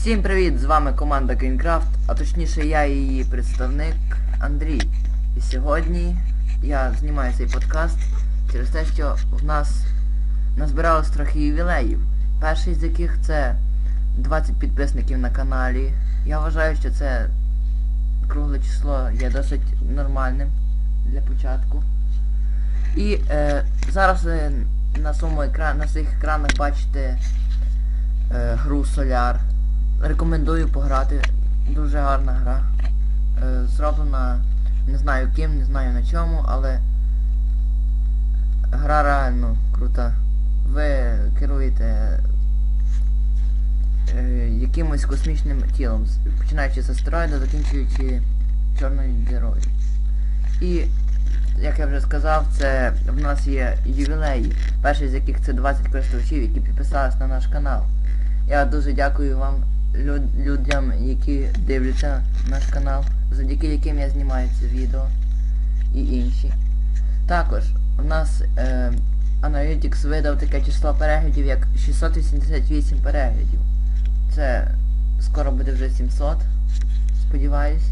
Всім привіт! З вами команда Greencraft, а точніше я і її представник Андрій. І сьогодні я знімаю цей подкаст через те, що в нас назбиралось трохи ювілеїв. Перший з яких це 20 підписників на каналі. Я вважаю, що це кругле число є досить нормальним для початку. І е, зараз ви на своєму на своїх екранах бачите е, гру Solar. Рекомендую пограти. Дуже гарна гра. Е, зроблена не знаю ким, не знаю на чому, але гра реально крута. Ви керуєте е, якимось космічним тілом, починаючи з астероїда, закінчуючи чорною дірою. І, як я вже сказав, це в нас є ювілеї, перший з яких це 20 користувачів, які підписались на наш канал. Я дуже дякую вам, лю- людям, які дивляться наш канал, завдяки яким я знімаю це відео і інші. Також у нас е, Analytics видав таке число переглядів, як 688 переглядів. Це скоро буде вже 700, сподіваюсь.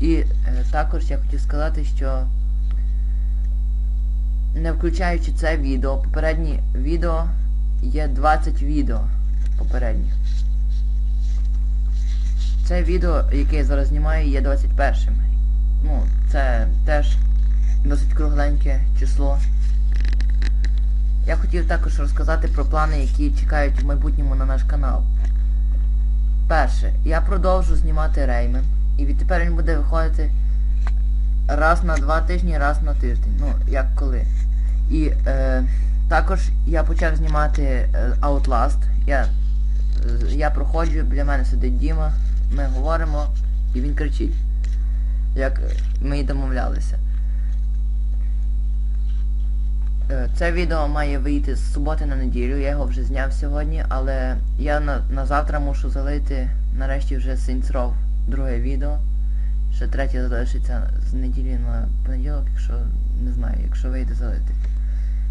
І е, також я хотів сказати, що не включаючи це відео, попередні відео є 20 відео попередніх. Це відео, яке я зараз знімаю, є 21. Ну, це теж досить кругленьке число. Я хотів також розказати про плани, які чекають в майбутньому на наш канал. Перше, я продовжу знімати Реймен. І відтепер він буде виходити раз на два тижні, раз на тиждень. Ну, як коли. І е, також я почав знімати е, Outlast. Я, е, я проходжу, біля мене сидить Діма, ми говоримо і він кричить. Як ми і домовлялися. Е, Це відео має вийти з суботи на неділю, я його вже зняв сьогодні, але я на, на завтра мушу залити нарешті вже Saints Row друге відео. Ще третє залишиться з неділі на понеділок, якщо не знаю, якщо вийде залити.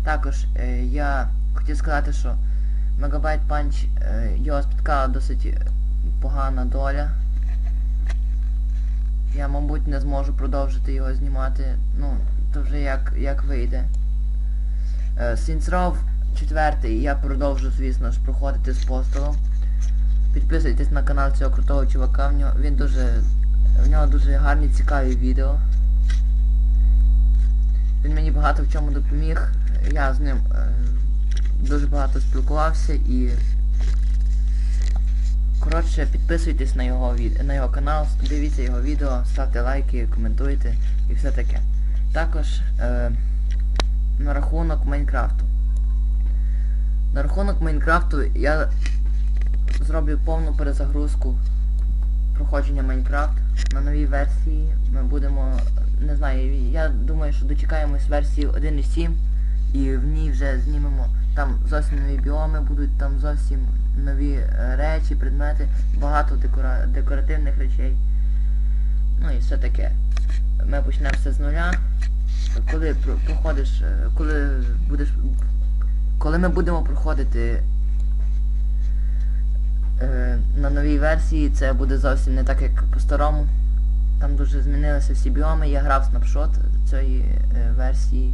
Також е, я хотів сказати, що Megabyte Punch е, його спіткала досить е, погана доля. Я, мабуть, не зможу продовжити його знімати. Ну, то вже як, як вийде. Saints Row 4 я продовжу, звісно ж, проходити з постолом. Підписуйтесь на канал цього крутого чувака, в нього, він дуже... В нього дуже гарні, цікаві відео. Він мені багато в чому допоміг. Я з ним е, дуже багато спілкувався і... Коротше, підписуйтесь на його на його канал, дивіться його відео, ставте лайки, коментуйте і все таке. Також е, на рахунок Майнкрафту. На рахунок Майнкрафту я зроблю повну перезагрузку проходження Майнкрафт на новій версії. Ми будемо, не знаю, я думаю, що дочекаємось версії 1.7 і в ній вже знімемо там зовсім нові біоми, будуть там зовсім нові е, речі, предмети, багато декора... декоративних речей. Ну і все таке. Ми почнемо все з нуля. Коли проходиш, е, коли будеш. Коли ми будемо проходити е, на новій версії, це буде зовсім не так, як по-старому. Там дуже змінилися всі біоми, я грав снапшот цієї е, версії.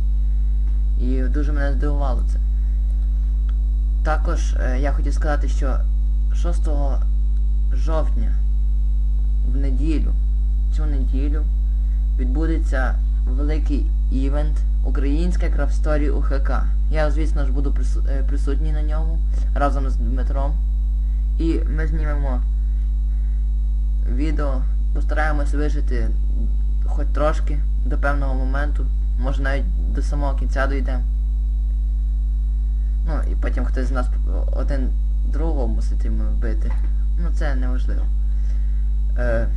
І дуже мене здивувало це. Також е, я хотів сказати, що 6 жовтня в неділю, цю неділю, відбудеться великий івент Українська крафсторі УХК. Я, звісно ж, буду прису- е, присутній на ньому разом з Дмитром. І ми знімемо відео, постараємось вижити хоч трошки до певного моменту. Може навіть до самого кінця дійдемо. Ну і потім хтось з нас один другого муситиме вбити. Ну це неважливо. Е,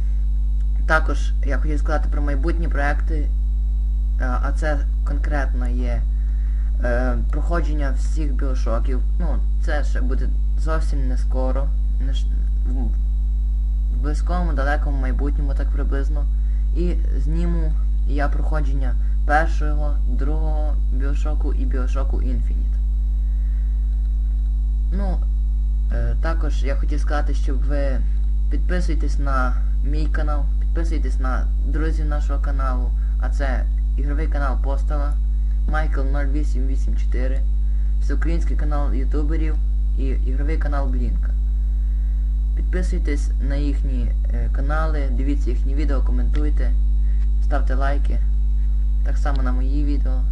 також я хотів сказати про майбутні проекти, е, а це конкретно є е, проходження всіх біошоків. Ну, це ще буде зовсім не скоро. Не ш- в близькому, далекому майбутньому так приблизно. І зніму я проходження першого, другого біошоку і біошоку Infinite. Ну, Е, також я хотів сказати, щоб ви підписуйтесь на мій канал, підписуйтесь на друзів нашого каналу, а це ігровий канал Постала, Майкл 0884, всеукраїнський канал ютуберів і ігровий канал Блінка. Підписуйтесь на їхні е, канали, дивіться їхні відео, коментуйте, ставте лайки. Так само на мої відео.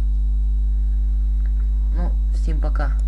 Ну, всім пока.